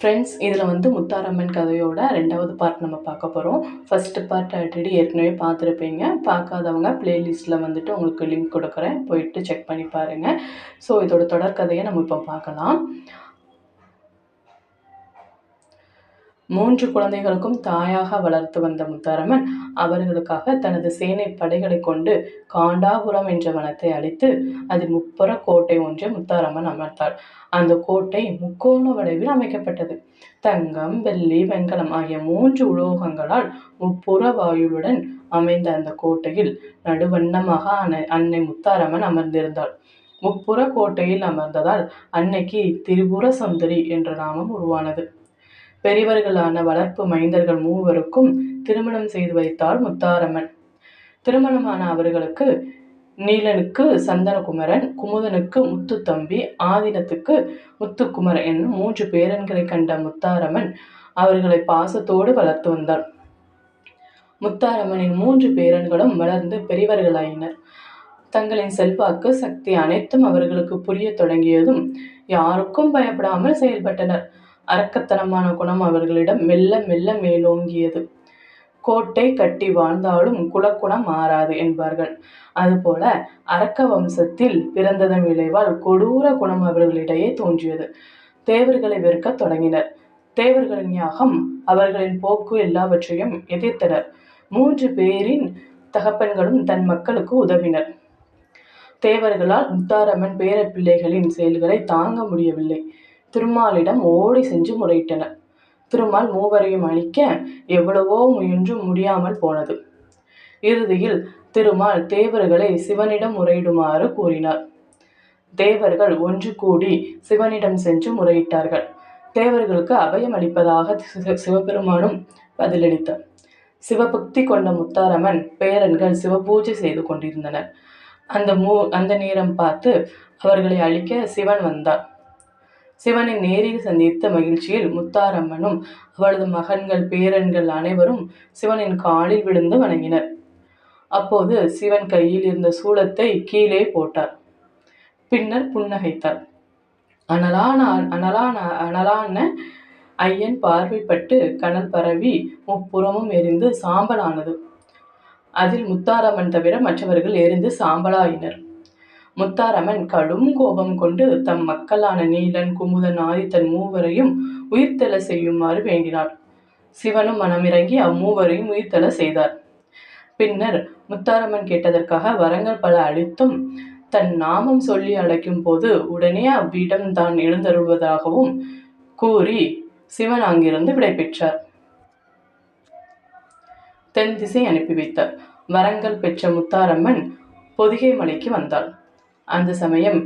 Friends இதில் வந்து முத்தாரம்மன் கதையோட ரெண்டாவது பார்ட் நம்ம பார்க்க போகிறோம் ஃபஸ்ட்டு பார்ட் ஆல்ரெடி ஏற்கனவே பார்த்துருப்பீங்க. பார்க்காதவங்க ப்ளேலிஸ்ட்டில் வந்துட்டு உங்களுக்கு லிங்க் கொடுக்குறேன். போயிட்டு செக் பண்ணி பாருங்கள் ஸோ இதோட தொடர்கதையை நம்ம இப்போ பார்க்கலாம். மூன்று குழந்தைகளுக்கும் தாயாக வளர்த்து வந்த முத்தாரம்மன் அவர்களுக்காக தனது சேனை படைகளை கொண்டு காண்டாபுரம் என்ற வனத்தை அழித்து அதில் முப்புற கோட்டை ஒன்றை முத்தாரம்மன் அமர்த்தாள். அந்த கோட்டை முக்கோண வடிவில் அமைக்கப்பட்டது. தங்கம் வெள்ளி வெண்கலம் ஆகிய மூன்று உலோகங்களால் முப்புற வாயுவுடன் அமைந்த அந்த கோட்டையில் நடுவண்ணமாக அன்னை அன்னை முத்தாரம்மன் அமர்ந்திருந்தாள். முப்புற கோட்டையில் அமர்ந்ததால் அன்னைக்கு திரிபுர சுந்தரி என்ற நாமம் உருவானது. பெரியவர்களான வளர்ப்பு மைந்தர்கள் மூவருக்கும் திருமணம் செய்து வைத்தாள் முத்தாரம்மன். திருமணமான அவர்களுக்கு நீலனுக்கு சந்தனகுமரன் குமுதனுக்கு முத்துத்தம்பி ஆதினத்துக்கு முத்துக்குமரன் என்னும் மூன்று பேரன்களை கண்ட முத்தாரம்மன் அவர்களை பாசத்தோடு வளர்த்து வந்தார் முத்தாரம்மனின் மூன்று பேரன்களும் வளர்ந்து பெரியவர்களாயினர். தங்களின் செல்வாக்கு சக்தி அனைத்தும் அவர்களுக்கு புரிய தொடங்கியதும் யாருக்கும் பயப்படாமல் செயல்பட்டனர். அரக்கத்தனமான குணம் அவர்களிடம் மெல்ல மெல்ல மேலோங்கியது. கோட்டை கட்டி வாழ்ந்தாலும் குலக்குணம் மாறாது என்பார்கள். அதுபோல அரக்க வம்சத்தில் பிறந்ததன் விளைவால் கொடூர குணம் அவர்களிடையே தோன்றியது. தேவர்களை வெறுக்க தொடங்கினர். தேவர்களின் யாகம் அவர்களின் போக்கு எல்லாவற்றையும் எதிர்த்தனர். மூன்று பேரின் தகப்பன்களும் தன் மக்களுக்கு உதவினர். தேவர்களால் முத்தாரம்மன் பேர பிள்ளைகளின் செயல்களை தாங்க முடியவில்லை. திருமாலிடம் ஓடி சென்று முறையிட்டனர் திருமால் மூவரையும் அழிக்க எவ்வளவோ முயன்றும் முடியாமல் போனது. இறுதியில் திருமால் தேவர்களை சிவனிடம் முறையிடுமாறு கூறினார். தேவர்கள் ஒன்று கூடி சிவனிடம் சென்று முறையிட்டார்கள். தேவர்களுக்கு அபயம் அளிப்பதாக சிவபெருமானும் பதிலளித்தார். சிவபக்தி கொண்ட முத்தாரம்மன் பேரன்கள் சிவபூஜை செய்து கொண்டிருந்தனர். அந்த மூ அந்த நேரம் பார்த்து அவர்களை அழிக்க சிவன் வந்தார். சிவனை நேரில் சந்தித்த மகிழ்ச்சியில் முத்தாரம்மனும் அவளது மகன்கள் பேரன்கள் அனைவரும் சிவனின் காலில் விழுந்து வணங்கினர். அப்போது சிவன் கையில் இருந்த சூளத்தை கீழே போட்டார். பின்னர் புன்னகைத்தார். அனலான அனலான அனலான ஐயன் பார்வைப்பட்டு கனல் பரவி முப்புறமும் எரிந்து சாம்பலானது. அதில் முத்தாரம்மன் தவிர மற்றவர்கள் எரிந்து சாம்பலாயினர். முத்தாரம்மன் கடும் கோபம் கொண்டு தம் மக்களான நீலன் குமுதன் ஆதித்தன் மூவரையும் உயிர்த்தெழ செய்யுமாறு வேண்டினாள். சிவனும் மனமிறங்கி அம்மூவரையும் உயிர்த்தெழ செய்தார். பின்னர் முத்தாரம்மன் கேட்டதற்காக வரங்கள் பல அளித்தும் தன் நாமம் சொல்லி அழைக்கும் போது உடனே அவ்விடம் தான் எழுந்தருள்வதாகவும் கூறி சிவன் அங்கிருந்து விடைபெற்றார் தென் திசை அனுப்பி வைத்தார். வரங்கள் பெற்ற முத்தாரம்மன் பொதிகை மலைக்கு வந்தாள். அந்த சமயம்